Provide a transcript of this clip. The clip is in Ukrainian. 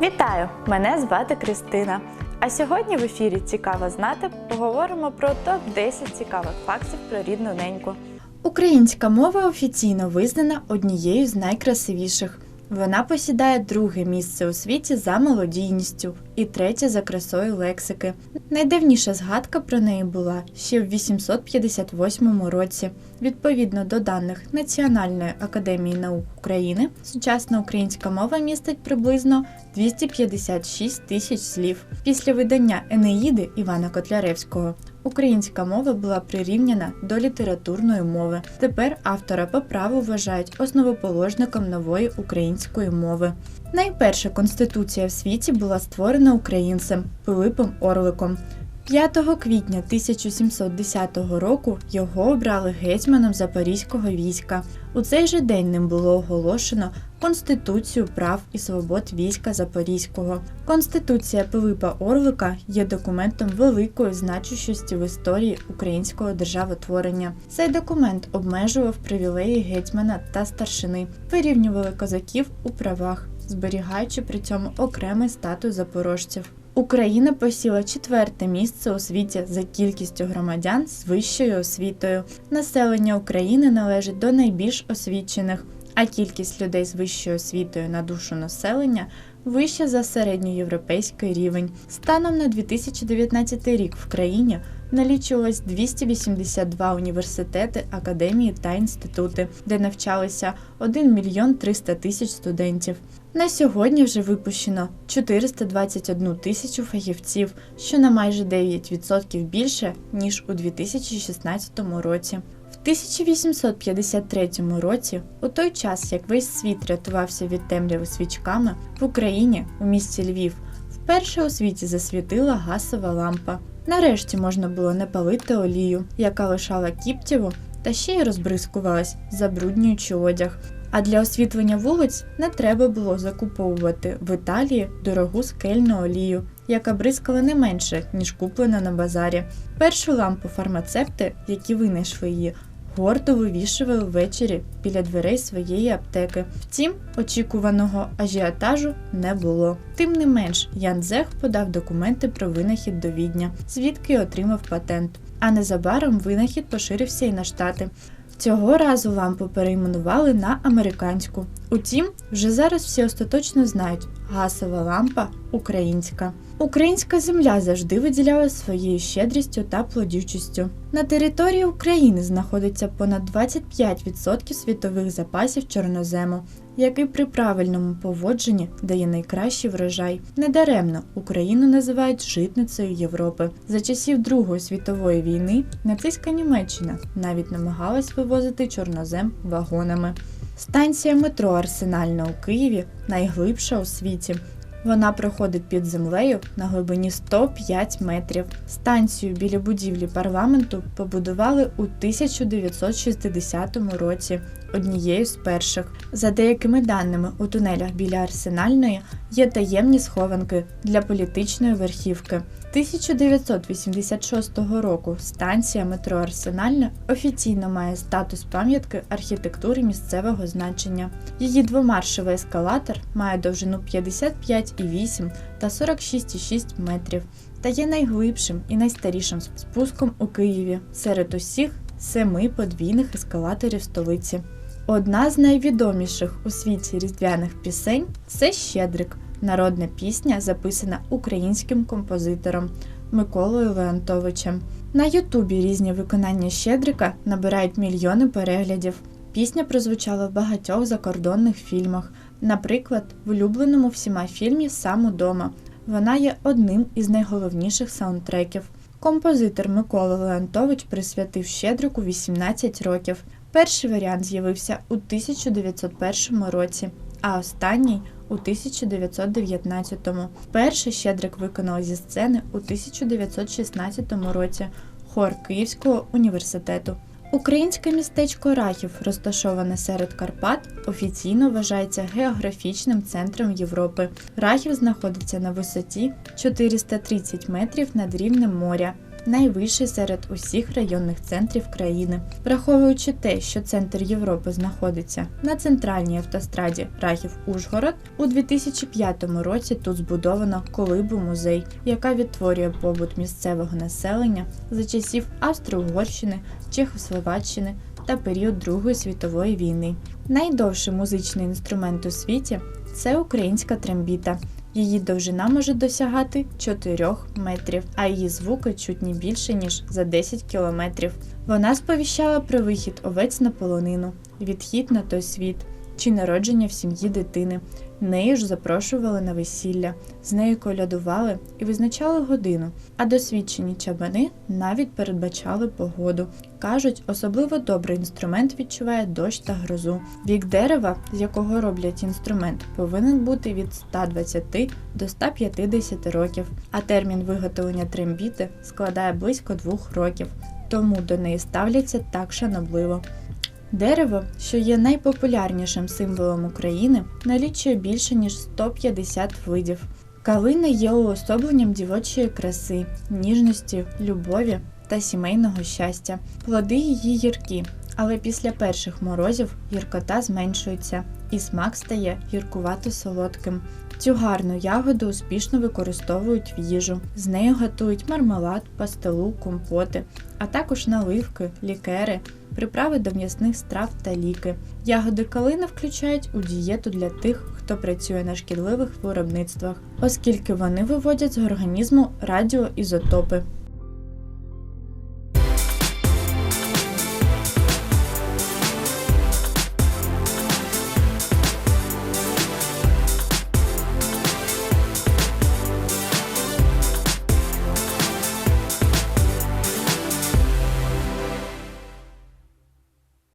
Вітаю! Мене звати Кристина. А сьогодні в ефірі Цікаво знати поговоримо про топ-10 цікавих фактів про рідну неньку. Українська мова офіційно визнана однією з найкрасивіших. Вона посідає друге місце у світі за мелодійністю і третє за красою лексики. Найдавніша згадка про неї була ще в 858 році. Відповідно до даних Національної академії наук України, сучасна українська мова містить приблизно 256 тисяч слів. Після видання Енеїди Івана Котляревського Українська мова була прирівняна до літературної мови. Тепер автора по праву вважають основоположником нової української мови. Найперша конституція в світі була створена українцем Пилипом Орликом. 5 квітня 1710 року його обрали гетьманом Запорізького війська. У цей же день ним було оголошено Конституцію прав і свобод війська Запорізького. Конституція Пилипа Орлика є документом великої значущості в історії українського державотворення. Цей документ обмежував привілеї гетьмана та старшини, вирівнювали козаків у правах, зберігаючи при цьому окремий статус запорожців. Україна посіла четверте місце у світі за кількістю громадян з вищою освітою. Населення України належить до найбільш освічених, а кількість людей з вищою освітою на душу населення вища за середньоєвропейський рівень. Станом на 2019 рік в країні налічувалось 282 університети, академії та інститути, де навчалися 1 мільйон 300 тисяч студентів. На сьогодні вже випущено 421 тисячу фахівців, що на майже 9% більше ніж у 2016 році. В 1853 році, у той час як весь світ рятувався від темряви свічками, в Україні у місті Львів вперше у світі засвітила газова лампа. Нарешті можна було не палити олію, яка лишала кіптєву та ще й розбризкувалась, забруднюючи одяг. А для освітлення вулиць не треба було закуповувати в Італії дорогу скельну олію, яка бризкала не менше, ніж куплена на базарі. Першу лампу фармацепти, які винайшли її, гордо вивішували ввечері біля дверей своєї аптеки. Втім, очікуваного ажіотажу не було. Тим не менш, Ян Зех подав документи про винахід до Відня, звідки отримав патент. А незабаром винахід поширився і на штати. Цього разу лампу перейменували на американську. Утім, вже зараз всі остаточно знають, газова лампа українська. Українська земля завжди виділяла своєю щедрістю та плодючістю. На території України знаходиться понад 25% світових запасів чорнозему, який при правильному поводженні дає найкращий врожай. Недаремно Україну називають житницею Європи. За часів Другої світової війни нацистська Німеччина навіть намагалась вивозити чорнозем вагонами. Станція метро Арсенальна у Києві найглибша у світі. Вона проходить під землею на глибині 105 метрів. Станцію біля будівлі парламенту побудували у 1960 році, однією з перших. За деякими даними, у тунелях біля Арсенальної є таємні схованки для політичної верхівки. 1986 року станція метро Арсенальна офіційно має статус пам'ятки архітектури місцевого значення. Її двомаршовий ескалатор має довжину 55,8 та 46,6 метрів та є найглибшим і найстарішим спуском у Києві серед усіх семи подвійних ескалаторів столиці. Одна з найвідоміших у світі різдвяних пісень це Щедрик, народна пісня, записана українським композитором Миколою Леонтовичем. На Ютубі різні виконання Щедрика набирають мільйони переглядів. Пісня прозвучала в багатьох закордонних фільмах, наприклад, в улюбленому всіма фільмі Сам удома. Вона є одним із найголовніших саундтреків. Композитор Микола Леонтович присвятив Щедрику 18 років. Перший варіант з'явився у 1901 році, а останній у 1919-му. Перший Щедрик виконав зі сцени у 1916 році хор Київського університету. Українське містечко Рахів, розташоване серед Карпат, офіційно вважається географічним центром Європи. Рахів знаходиться на висоті 430 метрів над рівнем моря. Найвищий серед усіх районних центрів країни. Враховуючи те, що центр Європи знаходиться на центральній автостраді Рахів-Ужгород, у 2005 році тут збудовано колибу музей, яка відтворює побут місцевого населення за часів Австро-Угорщини, Чехословаччини та період Другої світової війни. Найдовший музичний інструмент у світі це українська трембіта. Її довжина може досягати 4 метрів, а її звуки чутні більше ніж за 10 кілометрів. Вона сповіщала про вихід овець на полонину, відхід на той світ чи народження в сім'ї дитини. Нею ж запрошували на весілля, з нею колядували і визначали годину, а досвідчені чабани навіть передбачали погоду. Кажуть, особливо добрий інструмент відчуває дощ та грозу. Вік дерева, з якого роблять інструмент, повинен бути від 120 до 150 років, а термін виготовлення трембіти складає близько двох років, тому до неї ставляться так шанобливо. Дерево, що є найпопулярнішим символом України, налічує більше ніж 150 видів. Калина є уособленням дівочої краси, ніжності, любові та сімейного щастя. Плоди її гіркі, але після перших морозів гіркота зменшується і смак стає гіркувато солодким. Цю гарну ягоду успішно використовують в їжу. З нею готують мармелад, пастилу, компоти, а також наливки, лікери, приправи до м'ясних страв та ліки. Ягоди калини включають у дієту для тих, хто працює на шкідливих виробництвах, оскільки вони виводять з організму радіоізотопи,